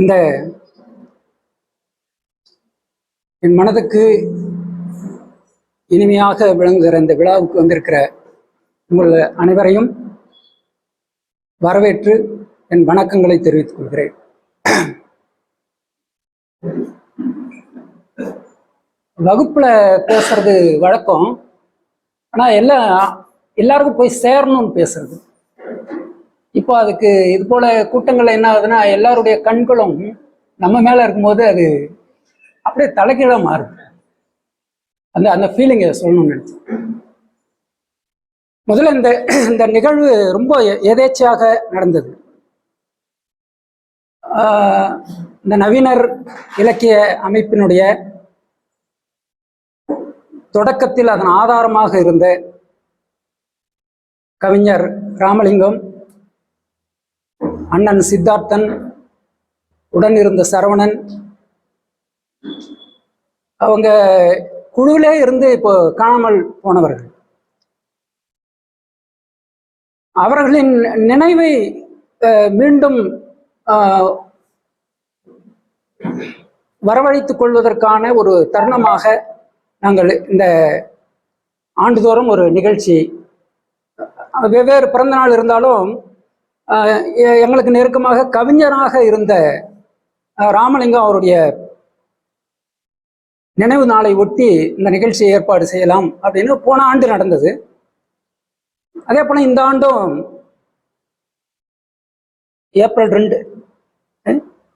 இந்த என் மனதுக்கு இனிமையாக விளங்குகிற இந்த விழாவுக்கு வந்திருக்கிற உங்கள் அனைவரையும் வரவேற்று என் வணக்கங்களை தெரிவித்துக் கொள்கிறேன். வகுப்புல பேசுறது வழக்கம். ஆனா எல்லாம் எல்லாருக்கும் போய் சேரணும்னு பேசுறது. இப்போ அதுக்கு இது போல கூட்டங்கள் என்ன ஆகுதுன்னா எல்லாருடைய கண்களும் நம்ம மேல இருக்கும்போது அது அப்படியே தலைகீழ மாறுது. அந்த அந்த ஃபீலிங்கை சொல்லணும்னு நினைச்சேன். முதல்ல இந்த இந்த நிகழ்வு ரொம்ப எதேச்சையாக நடந்தது. இந்த நவீனர் இலக்கிய அமைப்பினுடைய தொடக்கத்தில் அதன் ஆதாரமாக இருந்த கவிஞர் ராமலிங்கம் அண்ணன் சித்தார்த்தன் உடன் இருந்த சரவணன். அவங்க குழுவிலே இருந்து இப்போ காணாமல் போனவர்கள். அவர்களின் நினைவை மீண்டும் வரவழைத்துக் கொள்வதற்கான ஒரு தருணமாக நாங்கள் இந்த ஆண்டுதோறும் ஒரு நிகழ்ச்சி வெவ்வேறு பிறந்தநாள் இருந்தாலும் எங்களுக்கு நெருக்கமாக கவிஞராக இருந்த ராமலிங்கம் அவருடைய நினைவு நாளை ஒட்டி இந்த நிகழ்ச்சியை ஏற்பாடு செய்யலாம் அப்படின்னு போன ஆண்டு நடந்தது. அதே போல இந்த ஆண்டும் ஏப்ரல் ரெண்டு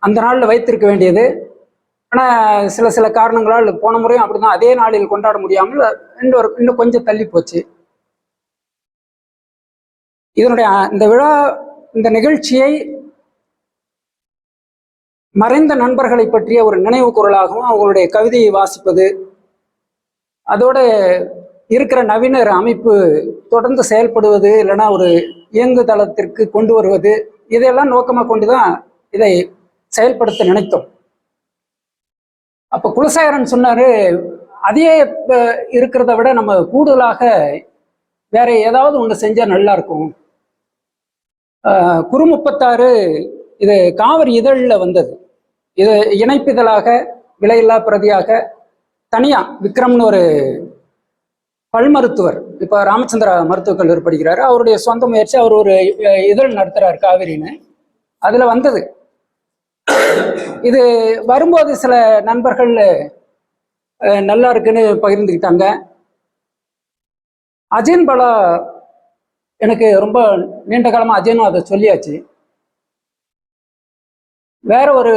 அந்த நாளில் வைத்திருக்க வேண்டியது. ஆனால் சில சில காரணங்களால் போன முறையும் அப்படிதான் அதே நாளில் கொண்டாட முடியாமல் இன்னொரு இன்னும் கொஞ்சம் தள்ளி போச்சு. இதனுடைய இந்த விழா இந்த நிகழ்ச்சியை மறைந்த நண்பர்களை பற்றிய ஒரு நினைவு குரலாகவும் அவங்களுடைய கவிதையை வாசிப்பது அதோட இருக்கிற நவீனர் அமைப்பு தொடர்ந்து செயல்படுவது இல்லைன்னா ஒரு இயங்கு தளத்திற்கு கொண்டு வருவது இதையெல்லாம் நோக்கமாக கொண்டு தான் இதை செயல்படுத்த நினைத்தோம். அப்போ குலசேகரன் சொன்னாரு அதையே இருக்கிறத விட நம்ம கூடுதலாக வேற ஏதாவது ஒன்று செஞ்சால் நல்லா இருக்கும். ஆஹ் குறுமுப்பத்தாறு இது காவிரி இதழில் வந்தது. இது இணைப்பிதழாக விலையில்லா பிரதியாக தனியா விக்ரம்னு ஒரு பல் மருத்துவர் இப்போ ராமச்சந்திரா மருத்துவக் கல்லூரி படிக்கிறாரு. அவருடைய சொந்த முயற்சி அவர் ஒரு இதழ் நடத்துகிறார் காவிரின்னு. அதில் வந்தது. இது வரும்போது சில நண்பர்கள் நல்லா இருக்குன்னு பகிர்ந்துக்கிட்டாங்க. அஜயன் பலா எனக்கு ரொம்ப நீண்ட காலமாக அஜயனும் அதை சொல்லியாச்சு. வேற ஒரு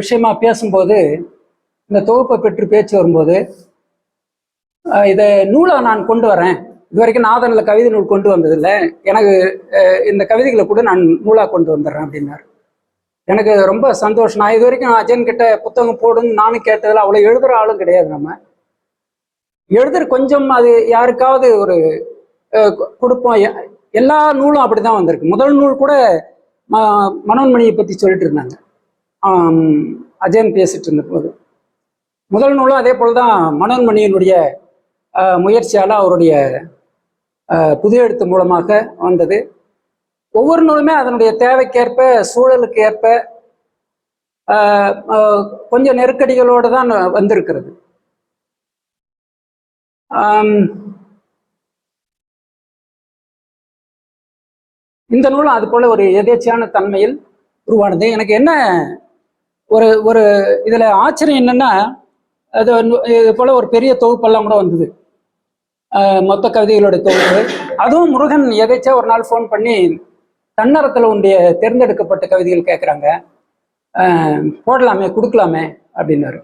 விஷயமா பேசும்போது இந்த தொகுப்பை பெற்று பேச்சு வரும்போது இதை நூலாக நான் கொண்டு வரேன். இது வரைக்கும் நாதனில் கவிதை நூல் கொண்டு வந்ததில்லை. எனக்கு இந்த கவிதைகளை கூட நான் நூலாக கொண்டு வந்துடுறேன் அப்படின்னாரு. எனக்கு ரொம்ப சந்தோஷம். நான் இது வரைக்கும் அஜயன் கிட்ட புத்தகம் போடுன்னு நானும் கேட்டதில் அவ்வளோ எழுதுகிற ஆளும் கிடையாது நம்ம. எழுதுற கொஞ்சம் அது யாருக்காவது ஒரு கொடுப்போம். எல்லா நூலும் அப்படிதான் வந்திருக்கு. முதல் நூல் கூட ம மனோன்மணியை பற்றி சொல்லிட்டு இருந்தாங்க. அஜயன் பேசிட்டு இருந்த போது முதல் நூலும் அதே போல் தான் மனோன்மணியினுடைய முயற்சியால் அவருடைய புதிய புது எழுத்து மூலமாக வந்தது. ஒவ்வொரு நூலுமே அதனுடைய தேவைக்கேற்ப சூழலுக்கு ஏற்ப கொஞ்சம் நெருக்கடிகளோடு தான் வந்திருக்கிறது. இந்த நூலும் அது போல ஒரு எதேச்சியான தன்மையில் உருவானது. எனக்கு என்ன ஒரு ஒரு இதில் ஆச்சரியம் என்னென்னா அது இது போல ஒரு பெரிய தொகுப்பெல்லாம் கூட வந்தது. மொத்த கவிதைகளோட தொகுப்பு. அதுவும் முருகன் எதேச்சா ஒரு நாள் ஃபோன் பண்ணி தன்னரத்தில் உடைய தேர்ந்தெடுக்கப்பட்ட கவிதைகள் கேட்குறாங்க போடலாமே கொடுக்கலாமே அப்படின்னாரு.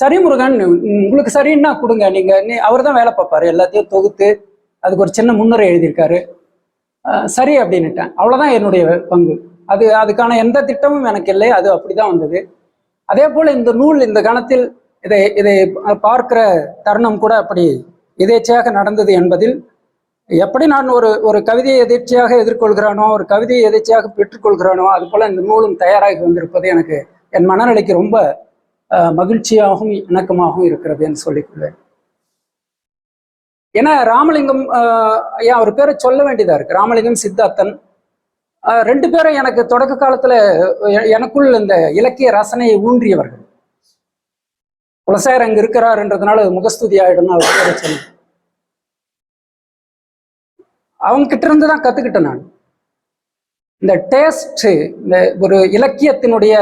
சரி முருகன் உங்களுக்கு சரின்னா கொடுங்க. நீங்கள் நீ அவர் தான் வேலை பார்ப்பாரு. எல்லாத்தையும் தொகுத்து அதுக்கு ஒரு சின்ன முன்னுரை எழுதியிருக்காரு. சரி அப்படின்னுட்டேன். அவ்வளோதான் என்னுடைய பங்கு. அது அதுக்கான எந்த திட்டமும் எனக்கு இல்லை. அது அப்படிதான் வந்தது. அதே போல் இந்த நூல் இந்த கணத்தில் இதை இதை பார்க்கிற தருணம் கூட அப்படி எதேச்சையாக நடந்தது என்பதில் எப்படி நான் ஒரு ஒரு கவிதையை எதிர்ச்சியாக எதிர்கொள்கிறானோ ஒரு கவிதையை எதிர்ச்சியாக பெற்றுக்கொள்கிறானோ அது போல இந்த நூலும் தயாராகி வந்திருப்பது எனக்கு என் மனநிலைக்கு ரொம்ப மகிழ்ச்சியாகவும் இணக்கமாகவும் இருக்கிறது என்று சொல்லிக்கொள்வேன் ஏன்னா ராமலிங்கம் ஆஹ், ஐயா அவர் பேரை சொல்ல வேண்டியதா இருக்கு. ராமலிங்கம் சித்தார்த்தன். ரெண்டு பேரும் எனக்கு தொடக்க காலத்துல எனக்குள் இந்த இலக்கிய ரசனையை ஊன்றியவர்கள். குலசாயர் அங்க இருக்கிறாருன்றதுனால முகஸ்துதி ஆயிடும்னு அவர் பேரை சொல்லி. அவங்க கிட்ட இருந்து தான் கத்துக்கிட்டேன் நான். இந்த டேஸ்ட் இந்த ஒரு இலக்கியத்தினுடைய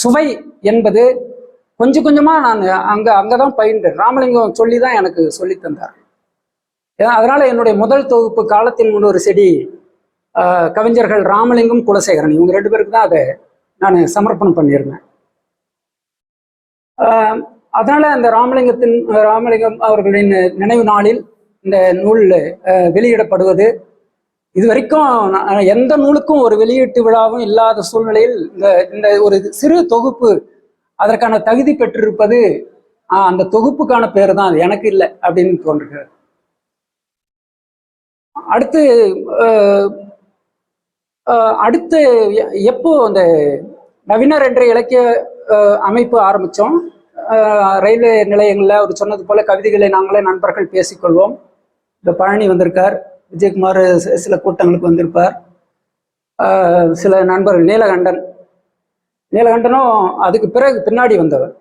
சுவை என்பது கொஞ்சம் கொஞ்சமா நான் அங்க அங்கதான் பயின்றேன் ராமலிங்கம் சொல்லி தான் எனக்கு சொல்லி தந்தார். அதனால என்னுடைய முதல் தொகுப்பு காலத்தின் முன்னொரு ஒரு செடி ஆஹ், கவிஞர்கள் ராமலிங்கம் குலசேகரன். இவங்க ரெண்டு பேருக்கு தான் அதை நான் சமர்ப்பணம் பண்ணியிருந்தேன். ஆஹ், அதனால அந்த ராமலிங்கத்தின் ராமலிங்கம் அவர்களின் நினைவு நாளில் இந்த நூல் வெளியிடப்படுவது. இது வரைக்கும் நான் எந்த நூலுக்கும் ஒரு வெளியீட்டு விழாவும் இல்லாத சூழ்நிலையில் இந்த இந்த ஒரு சிறு தொகுப்பு அதற்கான தகுதி பெற்றிருப்பது ஆஹ், அந்த தொகுப்புக்கான பேர் தான் அது. எனக்கு இல்லை அப்படின்னு தோன்றுகிறது. அடுத்து அடுத்து எப்போ அந்த நவீனர் என்ற இலக்கிய அமைப்பு ஆரம்பித்தோம் ரயில்வே நிலையங்களில் அவர் சொன்னது போல கவிதைகளை நாங்களே நண்பர்கள் பேசிக்கொள்வோம். இந்த பழனி வந்திருக்கார் விஜயகுமார் சில கூட்டங்களுக்கு வந்திருப்பார். சில நண்பர்கள் நீலகண்டன். நீலகண்டனும் அதுக்கு பிறகு பின்னாடி வந்தவர்.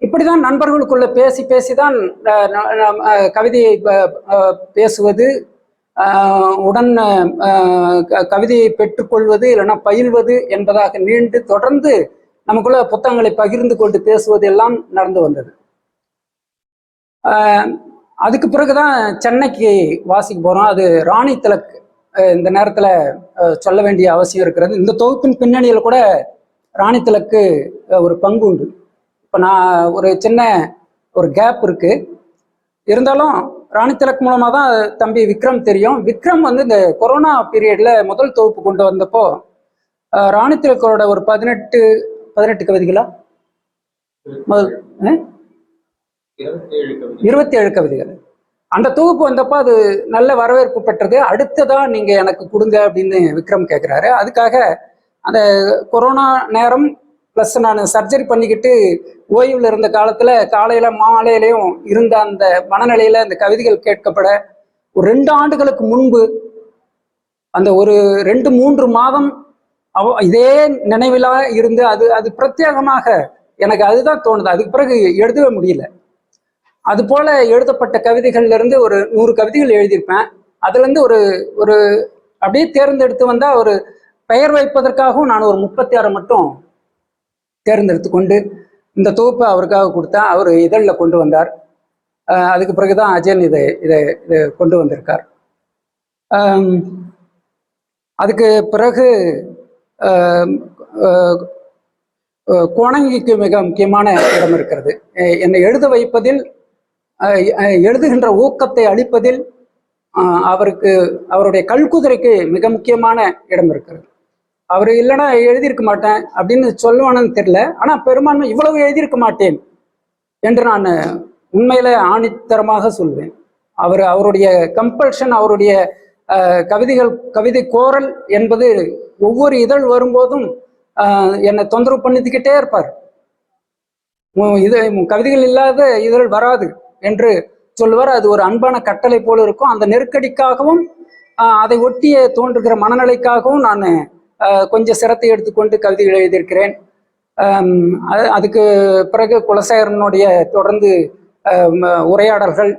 இப்படிதான் நண்பர்களுக்குள்ள பேசி பேசிதான் தான் கவிதையை பேசுவது உடன் க- கவிதையை பெற்றுக்கொள்வது இல்லைன்னா பயில்வது என்பதாக நீண்டு தொடர்ந்து நமக்குள்ள புத்தகங்களை பகிர்ந்து கொண்டு பேசுவது எல்லாம் நடந்து வந்தது. அதுக்கு பிறகுதான் சென்னைக்கு வாசிக்க போறோம். அது ராணி திலக் இந்த நேரத்துல சொல்ல வேண்டிய அவசியம் இருக்கிறது. இந்த தொகுப்பின் பின்னணியில் கூட ராணி திலக்கு ஒரு பங்கு உண்டு. இப்போ நான் ஒரு சின்ன ஒரு கேப் இருக்கு. இருந்தாலும் ராணி திலக் மூலமா தான் தம்பி விக்ரம் தெரியும். விக்ரம் வந்து இந்த கொரோனா பீரியடில் முதல் தொகுப்பு கொண்டு வந்தப்போ ராணி திலக்கரோட ஒரு பதினெட்டு பதினெட்டு கவிதைகளா? முதல் இருபத்தி ஏழு கவிதைகள். அந்த தொகுப்பு வந்தப்போ அது நல்ல வரவேற்பு பெற்றது. அடுத்ததா நீங்க எனக்கு கொடுங்க அப்படின்னு விக்ரம் கேட்குறாரு அதுக்காக அந்த கொரோனா நேரம் ப்ளஸ் நான் சர்ஜரி பண்ணிக்கிட்டு ஓய்வில் இருந்த காலத்தில் காலையில் மாலையிலையும் இருந்த அந்த மனநிலையில் அந்த கவிதைகள் கேட்கப்பட ஒரு ரெண்டு ஆண்டுகளுக்கு முன்பு அந்த ஒரு ரெண்டு மூன்று மாதம் அவ இதே நினைவிலா இருந்து அது அது பிரத்யேகமாக எனக்கு அதுதான் தோணுது. அதுக்கு பிறகு எழுதவே முடியல. அது போல எழுதப்பட்ட கவிதைகள்ல இருந்து ஒரு நூறு கவிதைகள் எழுதியிருப்பேன். அதுல இருந்து ஒரு ஒரு அப்படியே தேர்ந்தெடுத்து வந்தா ஒரு பெயர் வைப்பதற்காகவும் நான் ஒரு முப்பத்தி ஆறு மட்டும் தேர்ந்தெடுத்து கொண்டு இந்த தொகுப்பை அவருக்காக கொடுத்தா அவர் இதழில் கொண்டு வந்தார். அதுக்கு பிறகுதான் அஜயன் இதை இதை இதை கொண்டு வந்திருக்கார். அதுக்கு பிறகு ஆம், கோணங்கிக்கு மிக முக்கியமான இடம் இருக்கிறது. என்னை எழுத வைப்பதில் அஹ் அஹ் எழுதுகின்ற ஊக்கத்தை அளிப்பதில் அவருக்கு அவருடைய கல்குதிரைக்கு மிக முக்கியமான இடம் இருக்கிறது. அவர் இல்லைன்னா எழுதியிருக்க மாட்டேன் அப்படின்னு சொல்லுவானன்னு தெரியல. ஆனால் பெரும்பான்மை இவ்வளவு எழுதியிருக்க மாட்டேன் என்று நான் உண்மையில ஆணித்தரமாக சொல்வேன். அவர் அவருடைய கம்பல்ஷன் அவருடைய கவிதைகள் கவிதை கோரல் என்பது ஒவ்வொரு இதழ் வரும்போதும் என்னை தொந்தரவு பண்ணிக்கிட்டே இருப்பார். இது கவிதைகள் இல்லாத இதழ் வராது என்று சொல்லுவார். அது ஒரு அன்பான கட்டளை போல இருக்கும். அந்த நெருக்கடிக்காகவும் அதை ஒட்டிய தோன்றுகிற மனநிலைக்காகவும் நான் கொஞ்சம் சிரத்தை எடுத்துக்கொண்டு கவிதைகள் எழுதியிருக்கிறேன். அது- அதுக்கு பிறகு குலசேகரனுடைய தொடர்ந்து உரையாடல்கள்.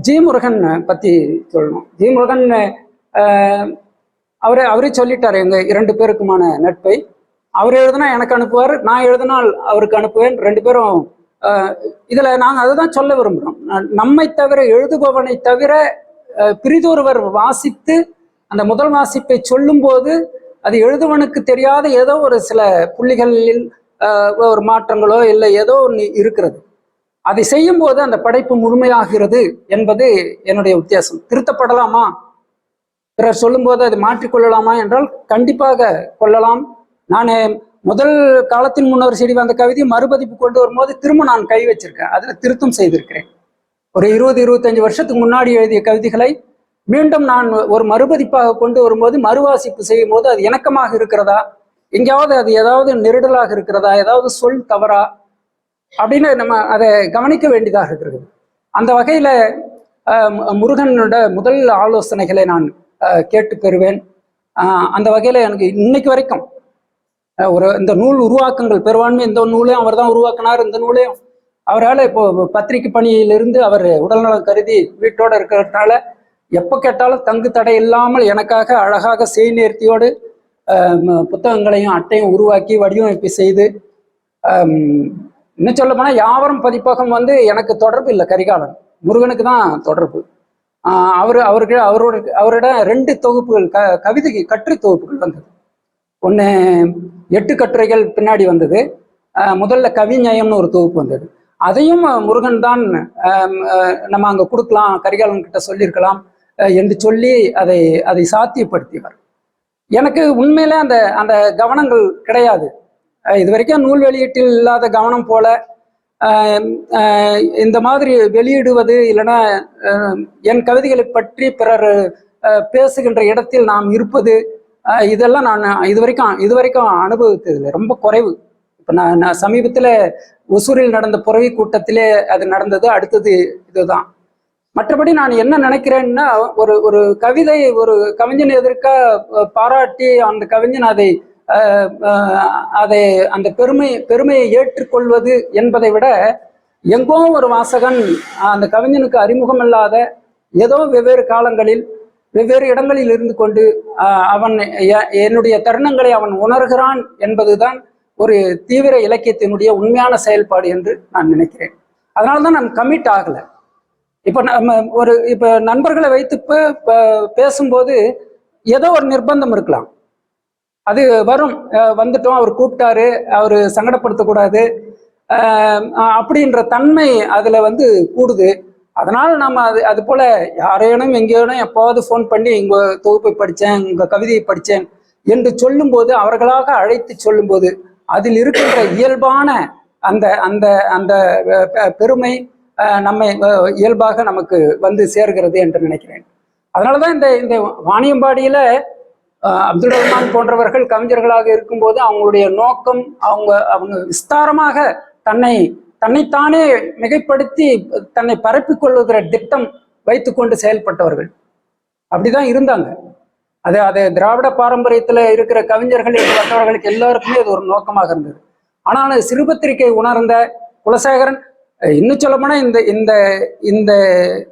ஜி முருகன் பற்றி சொல்லணும். ஜி முருகன் அவரே அவரே சொல்லிட்டார் எங்கள் இரண்டு பேருக்குமான நட்பை. அவர் எழுதுனா எனக்கு அனுப்புவார் நான் எழுதினால் அவருக்கு அனுப்புவேன் ரெண்டு பேரும் இதில் நாங்கள் அதை தான் சொல்ல விரும்புகிறோம் நம்மை தவிர எழுதுபவனை தவிர பிரிதொருவர் பிறிதொருவர் வாசித்து அந்த முதல் வாசிப்பை சொல்லும்போது அது எழுதுவனுக்கு தெரியாத ஏதோ ஒரு சில புள்ளிகளில் ஒரு மாற்றங்களோ இல்லை ஏதோ ஒன்று இருக்கிறது. அதை செய்யும்போது அந்த படைப்பு முழுமையாகிறது என்பது என்னுடைய உத்தியாசம் திருத்தப்படலாமா? பிறர் சொல்லும்போது அதை மாற்றிக்கொள்ளலாமா என்றால் கண்டிப்பாக கொள்ளலாம். நான் முதல் காலத்தின் முன்னொரு செடி வந்த கவிதை மறுபதிப்பு கொண்டு வரும்போது திரும்ப நான் கை வச்சிருக்கேன். அதில் திருத்தம் செய்திருக்கிறேன். ஒரு இருபது இருபத்தஞ்சு வருஷத்துக்கு முன்னாடி எழுதிய கவிதைகளை மீண்டும் நான் ஒரு மறுபதிப்பாக கொண்டு வரும்போது மறுவாசிப்பு செய்யும் போது அது இணக்கமாக இருக்கிறதா? எங்கேயாவது அது ஏதாவது நெருடலாக இருக்கிறதா? ஏதாவது சொல் தவறா? அப்படின்னு நம்ம அதை கவனிக்க வேண்டியதாக இருக்கிறது. அந்த வகையில முருகனோட முதல் ஆலோசனைகளை நான் கேட்டு பெறுவேன். அந்த வகையில் எனக்கு இன்னைக்கு வரைக்கும் ஒரு இந்த நூல் உருவாக்கங்கள் பெரும்பான்மை இந்த நூலையும் அவர் தான் உருவாக்கினார் இந்த நூலையும். அவரால் இப்போ பத்திரிகை பணியிலிருந்து அவர் உடல்நலம் கருதி வீட்டோட இருக்கிறதுனால எப்போ கேட்டாலும் தங்கு தடை இல்லாமல் எனக்காக அழகாக செய் நேர்த்தியோடு புத்தகங்களையும் அட்டையும் உருவாக்கி வடிவமைப்பு செய்து இன்னும் சொல்ல போனால் யாவரும் பதிப்பகம் வந்து எனக்கு தொடர்பு இல்லை கரிகாலன். முருகனுக்கு தான் தொடர்பு. அவர் அவருக்கு அவரோட அவரோட ரெண்டு தொகுப்புகள் க கவிதை கட்டுரை தொகுப்புகள் வந்தது. ஒன்று எட்டு கட்டுரைகள் பின்னாடி வந்தது. முதல்ல கவிஞயம்னு ஒரு தொகுப்பு வந்தது. அதையும் முருகன் தான் நம்ம அங்கே கொடுக்கலாம் கரிகாலன் கிட்ட சொல்லியிருக்கலாம். என்று சொல்லி அதை அதை சாத்தியப்படுத்தியவர். எனக்கு உண்மையிலே அந்த அந்த கவனங்கள் கிடையாது. இது வரைக்கும் நூல் வெளியீட்டில் இல்லாத கவனம் போல இந்த மாதிரி வெளியிடுவது இல்லைன்னா என் கவிதைகளை பற்றி பிறர் பேசுகின்ற இடத்தில் நாம் இருப்பது இதெல்லாம் நான் இது வரைக்கும் இது வரைக்கும் அனுபவித்ததில்லை. ரொம்ப குறைவு. இப்போ நான் நான் சமீபத்தில் ஒசூரில் நடந்த புறவி கூட்டத்திலே அது நடந்தது அடுத்தது இதுதான். மற்றபடி நான் என்ன நினைக்கிறேன்னா ஒரு ஒரு கவிதை ஒரு கவிஞன் எதிர்க்க பாராட்டி அந்த கவிஞன் அதை அதை அந்த பெருமை பெருமையை ஏற்றுக்கொள்வது என்பதை விட எங்கோ ஒரு வாசகன் அந்த கவிஞனுக்கு அறிமுகம் இல்லாத ஏதோ வெவ்வேறு காலங்களில் வெவ்வேறு இடங்களில் இருந்து கொண்டு அவன் என்னுடைய தருணங்களை அவன் உணர்கிறான் என்பதுதான் ஒரு தீவிர இலக்கியத்தினுடைய உண்மையான செயல்பாடு என்று நான் நினைக்கிறேன். அதனால தான் நான் கமிட் ஆகலை. இப்போ நம்ம ஒரு இப்போ நண்பர்களை வைத்து இப்போ பேசும்போது ஏதோ ஒரு நிர்பந்தம் இருக்கலாம். அது வரும். வந்துட்டோம் அவர் கூப்பிட்டாரு அவர் சங்கடப்படுத்தக்கூடாது. அப்படின்ற தன்மை அதில் வந்து கூடுது. அதனால் நம்ம அது அது போல யாரேனும் எங்கேயோனும் எப்போது ஃபோன் பண்ணி உங்கள் தொகுப்பை படித்தேன் உங்கள் கவிதையை படித்தேன் என்று சொல்லும்போது அவர்களாக அழைத்து சொல்லும்போது அதில் இருக்கின்ற இயல்பான அந்த அந்த அந்த பெருமை நம்மை இயல்பாக நமக்கு வந்து சேர்கிறது என்று நினைக்கிறேன். அதனால தான் இந்த இந்த வாணியம்பாடியில அப்துல் ரஹ்மான் போன்றவர்கள் கவிஞர்களாக இருக்கும்போது அவங்களுடைய நோக்கம் அவங்க அவங்க விஸ்தாரமாக தன்னை தன்னைத்தானே மிகைப்படுத்தி தன்னை பரப்பிக் கொள்வதற திட்டம் வைத்துக்கொண்டு செயல்பட்டவர்கள். அப்படிதான் இருந்தாங்க. அது அது திராவிட பாரம்பரியத்துல இருக்கிற கவிஞர்கள் என்று வந்தவர்களுக்கு எல்லாருக்குமே அது ஒரு நோக்கமாக இருந்தது. ஆனால் சிறுபத்திரிகை உணர்ந்த குலசேகரன் இன்னும் சொல்ல இந்த இந்த இந்த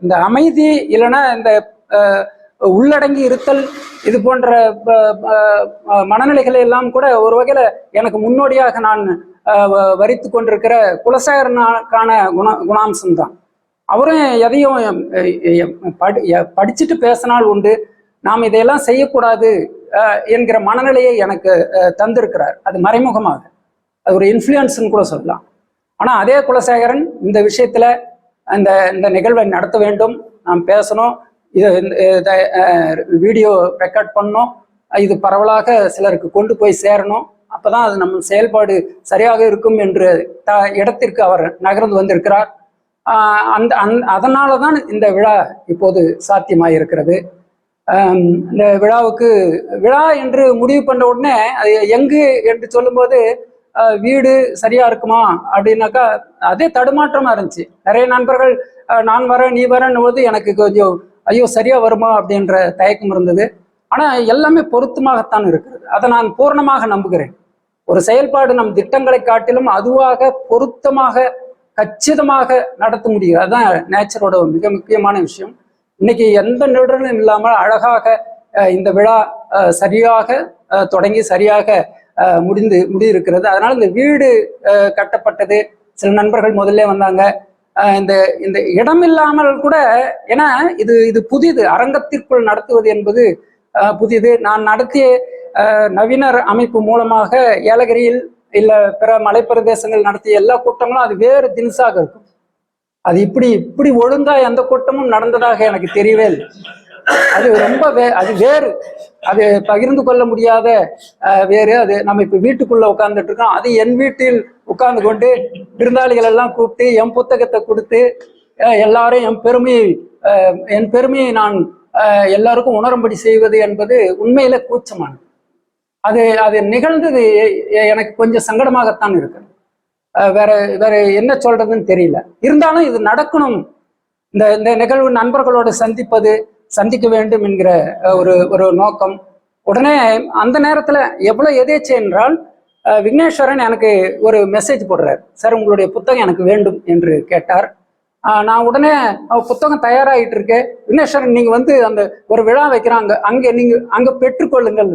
இந்த அமைதி இல்லைன்னா இந்த உள்ளடங்கி இருத்தல் இது போன்ற மனநிலைகளை எல்லாம் கூட ஒரு வகையில் எனக்கு முன்னோடியாக நான் வ- வரித்து கொண்டிருக்கிற குலசேகரனுக்கான குண குணாம்சம் தான். அவரும் எதையும் படி படிச்சுட்டு பேசினால் உண்டு. நாம் இதையெல்லாம் செய்யக்கூடாது என்கிற மனநிலையை எனக்கு தந்திருக்கிறார். அது மறைமுகமாக. அது ஒரு இன்ஃப்ளூயன்ஸ்ன்னு கூட சொல்லலாம். ஆனால் அதே குலசேகரன் இந்த விஷயத்தில் அந்த இந்த நிகழ்வை நடத்த வேண்டும். நாம் பேசணும். இதை வீடியோ ரெக்கார்ட் பண்ணணும் இது பரவலாக சிலருக்கு கொண்டு போய் சேரணும். அப்பதான் அது நம்ம செயல்பாடு சரியாக இருக்கும் என்று த இடத்திற்கு அவர் நகர்ந்து வந்திருக்கிறார். அந்த அந் அதனால தான் இந்த விழா இப்போது சாத்தியமாயிருக்கிறது. இருக்கிறது இந்த விழாவுக்கு விழா என்று முடிவு பண்ண உடனே அது எங்கு என்று சொல்லும்போது வீடு சரியா இருக்குமா? அப்படின்னாக்கா அதே தடுமாற்றமா இருந்துச்சு. நிறைய நண்பர்கள் நான் வரேன் நீ வரேன்னு போது எனக்கு கொஞ்சம் ஐயோ சரியா வருமா? அப்படின்ற தயக்கம் இருந்தது. ஆனா எல்லாமே பொருத்தமாகத்தான் இருக்கிறது. அதை நான் பூர்ணமாக நம்புகிறேன். ஒரு செயல்பாடு நம் திட்டங்களை காட்டிலும் அதுவாக பொருத்தமாக கச்சிதமாக நடத்த முடியும். அதுதான் நேச்சரோட மிக முக்கியமான விஷயம். இன்னைக்கு எந்த நிடலும் இல்லாமல் அழகாக இந்த விழா சரியாக தொடங்கி சரியாக முடிந்து முடியிருக்கிறது. அதனால இந்த வீடு கட்டப்பட்டது. சில நண்பர்கள் முதல்ல வந்தாங்க. இந்த இந்த இடம் இல்லாமல் கூட ஏன்னா இது இது புதிது. அரங்கத்திற்குள் நடத்துவது என்பது புதிது. நான் நடத்திய நவீன நவீனர் அமைப்பு மூலமாக ஏலகிரியில் இல்ல பிற மலைப்பிரதேசங்கள் நடத்திய எல்லா கூட்டங்களும் அது வேறு தினசாக இருக்கும். அது இப்படி இப்படி ஒழுங்கா எந்த கூட்டமும் நடந்ததாக எனக்கு தெரியவே இல்லை. அது ரொம்ப வே அது வேறு. அது பகிர்ந்து கொள்ள முடியாத வேறு. அது நம்ம இப்ப வீட்டுக்குள்ள உட்கார்ந்துட்டு இருக்கோம். அது என் வீட்டில் உட்கார்ந்து கொண்டு விருந்தாளிகள் எல்லாம் கூப்பிட்டு என் புத்தகத்தை கொடுத்து எல்லாரும் என் பெருமையை அஹ், என் பெருமையை நான் அஹ், எல்லாருக்கும் உணரும்படி செய்வது என்பது உண்மையில கூச்சமானது. அது அது நிகழ்ந்தது எனக்கு கொஞ்சம் சங்கடமாகத்தான் இருக்கு. வேற வேற என்ன சொல்றதுன்னு தெரியல. இருந்தாலும் இது நடக்கணும். இந்த இந்த நிகழ்வு நண்பர்களோடு சந்திப்பது சந்திக்க வேண்டும் என்கிற ஒரு ஒரு நோக்கம். உடனே அந்த நேரத்தில் எவ்வளோ எதேச்சு என்றால் விக்னேஸ்வரன் எனக்கு ஒரு மெசேஜ் போடுறார். சார் உங்களுடைய புத்தகம் எனக்கு வேண்டும் என்று கேட்டார். நான் உடனே புத்தகம் தயாராகிட்டு இருக்கேன் விக்னேஸ்வரன் நீங்கள் வந்து அந்த ஒரு விழா வைக்கிறாங்க. அங்கே நீங்கள் அங்கே பெற்றுக்கொள்ளுங்கள்